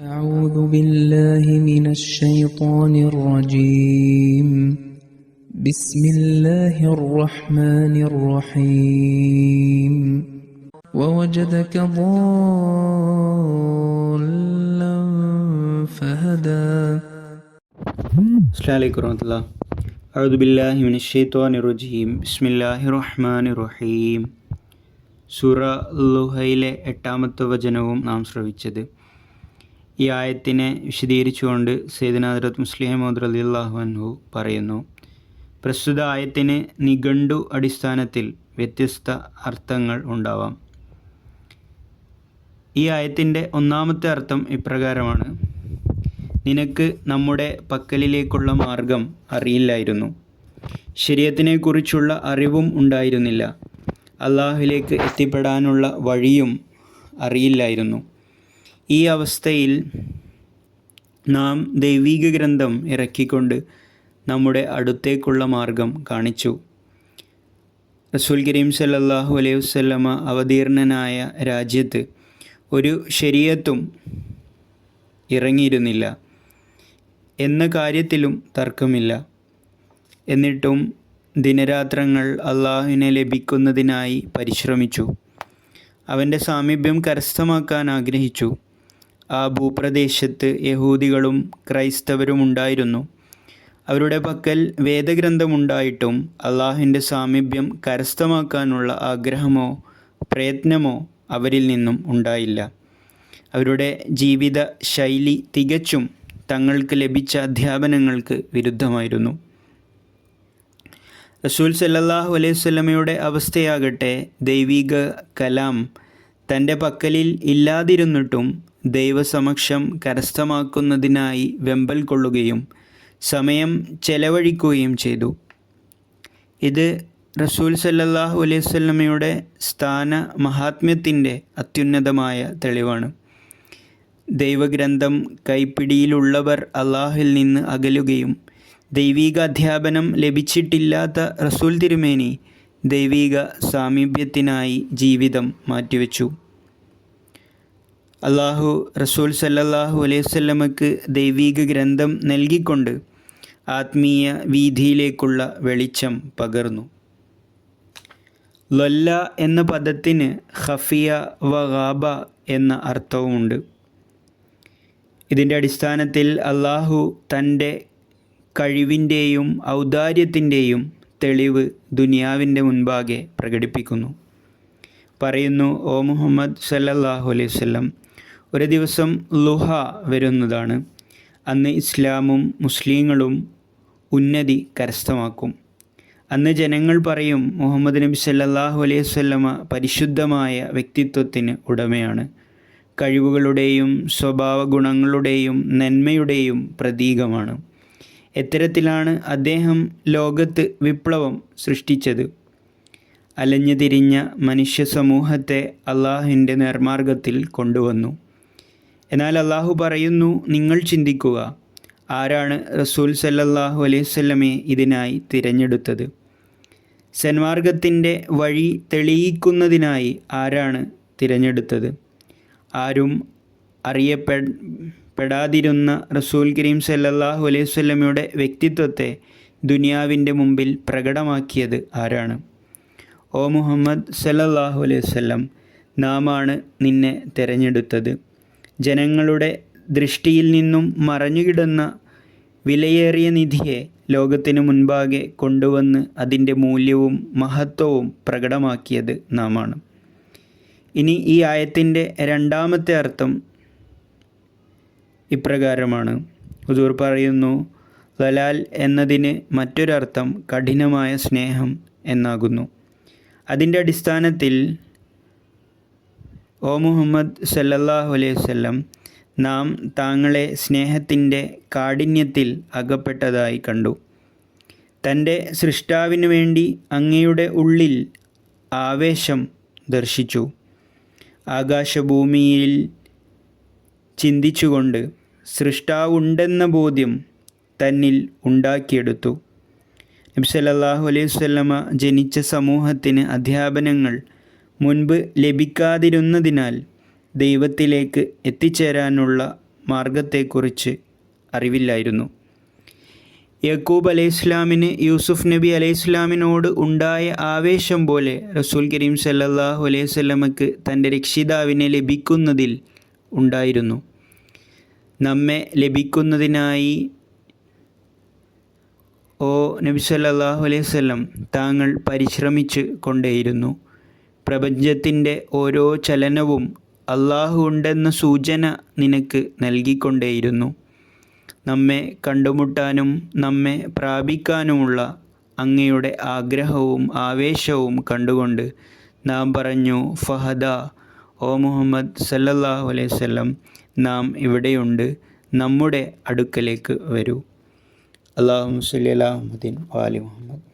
أعوذ بالله من الشيطان الرجيم بسم الله الرحمن الرحيم ووجدك ضالا فهدى അസ്സാം വലൈക്കും വറഹമത്തുള്ള അഴുദുബില്ലാഹി മിനശ്ശൈത്വാനി റജീം ബിസ്മില്ലാഹി റഹ്മാനി റഹീം സൂറ ലുഹയിലെ എട്ടാമത്തെ വചനവും നാം ശ്രവിച്ചത് ഈ ആയത്തിനെ വിശദീകരിച്ചുകൊണ്ട് സൈദന ഹദ്രത്ത് മുസ്ലിം മോദ് അലി അള്ളാഹു അൻഹു പറയുന്നു പ്രസ്തുത ആയത്തിന് നിഘണ്ടു അടിസ്ഥാനത്തിൽ വ്യത്യസ്ത അർത്ഥങ്ങൾ ഉണ്ടാവാം. ഈ ആയത്തിന്റെ ഒന്നാമത്തെ അർത്ഥം ഇപ്രകാരമാണ്. നിനക്ക് നമ്മുടെ പക്കലിലേക്കുള്ള മാർഗം അറിയില്ലായിരുന്നു. ശരീരത്തിനെക്കുറിച്ചുള്ള അറിവും ഉണ്ടായിരുന്നില്ല. അള്ളാഹുലേക്ക് എത്തിപ്പെടാനുള്ള വഴിയും അറിയില്ലായിരുന്നു. ഈ അവസ്ഥയിൽ നാം ദൈവീക ഗ്രന്ഥം ഇറക്കിക്കൊണ്ട് നമ്മുടെ അടുത്തേക്കുള്ള മാർഗം കാണിച്ചു. റസൂൽ കരീം സല്ലാഹു അലൈഹി വസല്ലമ അവതീർണനായ രാജ്യത്ത് ഒരു ശരീരത്തും ഇറങ്ങിയിരുന്നില്ല. എന്ന കാര്യത്തിലും തർക്കമില്ല. എന്നിട്ടും ദിനരാത്രങ്ങൾ അള്ളാഹുവിനെ ലഭിക്കുന്നതിനായി പരിശ്രമിച്ചു. അവന്റെ സാമീപ്യം കരസ്ഥമാക്കാൻ ആഗ്രഹിച്ചു. ആ ഭൂപ്രദേശത്ത് യഹൂദികളും ക്രൈസ്തവരും ഉണ്ടായിരുന്നു അവരുടെ പക്കൽ വേദഗ്രന്ഥമുണ്ടായിട്ടും അള്ളാഹുവിന്റെ സാമീപ്യം കരസ്ഥമാക്കാനുള്ള ആഗ്രഹമോ പ്രയത്നമോ അവരിൽ നിന്നും ഉണ്ടായില്ല. അവരുടെ ജീവിത ശൈലി തികച്ചും തങ്ങൾക്ക് ലഭിച്ച അധ്യാപനങ്ങൾക്ക് വിരുദ്ധമായിരുന്നു. റസൂൽ സല്ലാഹു അലൈഹി സ്വലമയുടെ അവസ്ഥയാകട്ടെ ദൈവിക കലാം തന്റെ പക്കലിൽ ഇല്ലാതിരുന്നിട്ടും ദൈവസമക്ഷം കരസ്ഥമാക്കുന്നതിനായി വെമ്പൽ കൊള്ളുകയും സമയം ചെലവഴിക്കുകയും ചെയ്തു. ഇത് റസൂൽ സല്ലല്ലാഹു അലൈഹി സ്വലമയുടെ സ്ഥാന മഹാത്മ്യത്തിന്റെ അത്യുന്നതമായ തെളിവാണ്. ദൈവഗ്രന്ഥം കൈപ്പിടിയിലുള്ളവർ അള്ളാഹുവിൽ നിന്ന് അകലുകയും ദൈവിക അധ്യാപനം ലഭിച്ചിട്ടില്ലാത്ത റസൂൽ തിരുമേനി ദൈവിക സാമീപ്യത്തിനായി ജീവിതം മാറ്റിവെച്ചു. അള്ളാഹു റസൂൽ സല്ലല്ലാഹു അലൈഹി വസല്ലമക്ക് ദൈവിക ഗ്രന്ഥം നൽകിക്കൊണ്ട് ആത്മീയ വീതിയിലേക്കുള്ള വെളിച്ചം പകർന്നു. ലൊല്ല എന്ന പദത്തിന് ഖഫിയ വ ഗാബ എന്ന അർത്ഥവുമുണ്ട്. ഇതിന്റെ അടിസ്ഥാനത്തിൽ അള്ളാഹു തന്റെ കഴിവിന്റെയും ഔദാര്യത്തിന്റെയും തെളിവ് ദുനിയാവിന്റെ മുൻപാകെ പ്രകടിപ്പിക്കുന്നു. പറയുന്നു ഓ മുഹമ്മദ് സല്ലല്ലാഹു അലൈവല്ലം ഒരു ദിവസം ലുഹ വരുന്നതാണ്. അന്ന് ഇസ്ലാമും മുസ്ലിങ്ങളും ഉന്നതി കരസ്ഥമാക്കും. അന്ന് ജനങ്ങൾ പറയും മുഹമ്മദ് നബി സല്ലാഹു അലൈഹി വസല്ലമ പരിശുദ്ധമായ വ്യക്തിത്വത്തിന് ഉടമയാണ്. കഴിവുകളുടെയും സ്വഭാവ ഗുണങ്ങളുടെയും നന്മയുടെയും പ്രതീകമാണ്. എത്തരത്തിലാണ് അദ്ദേഹം ലോകത്ത് വിപ്ലവം സൃഷ്ടിച്ചത്. അലഞ്ഞു തിരിഞ്ഞ മനുഷ്യ സമൂഹത്തെ അള്ളാഹുവിന്റെ നേർമാർഗത്തിൽ കൊണ്ടുവന്നു. എന്നാൽ അള്ളാഹു പറയുന്നു നിങ്ങൾ ചിന്തിക്കുക ആരാണ് റസൂൽ സല്ലല്ലാഹു അലൈഹി സ്വല്ലമയെ ഇതിനായി തിരഞ്ഞെടുത്തത്? സന്മാർഗത്തിന്റെ വഴി തെളിയിക്കുന്നതിനായി ആരാണ് തിരഞ്ഞെടുത്തത്? ആരും അറിയപ്പെടാതിരുന്ന റസൂൽ കരീം സല്ലല്ലാഹു അലൈഹി സ്വല്ലമയുടെ വ്യക്തിത്വത്തെ ദുനിയാവിന്റെ മുമ്പിൽ പ്രകടമാക്കിയത് ആരാണ്? ഓ മുഹമ്മദ് സല്ലല്ലാഹു അലൈഹി വസല്ലം നാമാണ് നിന്നെ തിരഞ്ഞെടുത്തത്. ജനങ്ങളുടെ ദൃഷ്ടിയിൽ നിന്നും മറഞ്ഞുകിടന്ന വിലയേറിയ നിധിയെ ലോകത്തിനു മുൻപാകെ കൊണ്ടുവന്ന് അതിന്റെ മൂല്യവും മഹത്വവും പ്രകടമാക്കിയത് നാമാണ്. ഇനി ഈ ആയത്തിന്റെ രണ്ടാമത്തെ അർത്ഥം ഇപ്രകാരമാണ്. ഹുദൂർ പറയുന്നു ദലാൽ എന്നതിന് മറ്റൊരർത്ഥം കഠിനമായ സ്നേഹം എന്നാകുന്നു. അതിന്റെ അടിസ്ഥാനത്തിൽ ഓ മുഹമ്മദ് സല്ലല്ലാഹു അലൈഹി വസല്ലം നാം താങ്കളെ സ്നേഹത്തിന്റെ കാഠിന്യത്തിൽ അകപ്പെട്ടതായി കണ്ടു. തന്റെ സൃഷ്ടാവിനു വേണ്ടി അങ്ങയുടെ ഉള്ളിൽ ആവേശം ദർശിച്ചു. ആകാശഭൂമിയിൽ ചിന്തിച്ചുകൊണ്ട് സൃഷ്ടാവുണ്ടെന്ന ബോധ്യം തന്നിൽ ഉണ്ടാക്കിയെടുത്തു. നബി സല്ലല്ലാഹു അലൈഹി വസല്ലമ ജനിച്ച സമൂഹത്തിന് അധ്യാപനങ്ങൾ മുൻപ് ലഭിക്കാതിരുന്നതിനാൽ ദൈവത്തിലേക്ക് എത്തിച്ചേരാനുള്ള മാർഗത്തെക്കുറിച്ച് അറിവില്ലായിരുന്നു. യക്കൂബ് അലൈഹി ഇസ്ലാമിന് യൂസുഫ് നബി അലൈഹി ഇസ്ലാമിനോട് ഉണ്ടായ ആവേശം പോലെ റസൂൽ കരീം സല്ലാഹു അലൈഹി വസല്ലമക്ക് തന്റെ രക്ഷിതാവിനെ ലഭിക്കുന്നതിൽ ഉണ്ടായിരുന്നു. നമ്മെ ലഭിക്കുന്നതിനായി ഓ നബി സല്ലാഹു അലൈഹി വസല്ലം താങ്കൾ പരിശ്രമിച്ച് കൊണ്ടേയിരുന്നു. പ്രപഞ്ചത്തിന്റെ ഓരോ ചലനവും അള്ളാഹു ഉണ്ടെന്ന സൂചന നിനക്ക് നൽകിക്കൊണ്ടേയിരുന്നു. നമ്മെ കണ്ടുമുട്ടാനും നമ്മെ പ്രാപിക്കാനുമുള്ള അങ്ങയുടെ ആഗ്രഹവും ആവേശവും കണ്ടുകൊണ്ട് നാം പറഞ്ഞു ഫഹദ ഓ മുഹമ്മദ് സല്ലല്ലാഹു അലൈവല്ലം നാം ഇവിടെയുണ്ട് നമ്മുടെ അടുക്കലേക്ക് വരൂ. അള്ളാഹു സല്ലാ അലാഹുദ്ദീൻ വാലി മുഹമ്മദ്.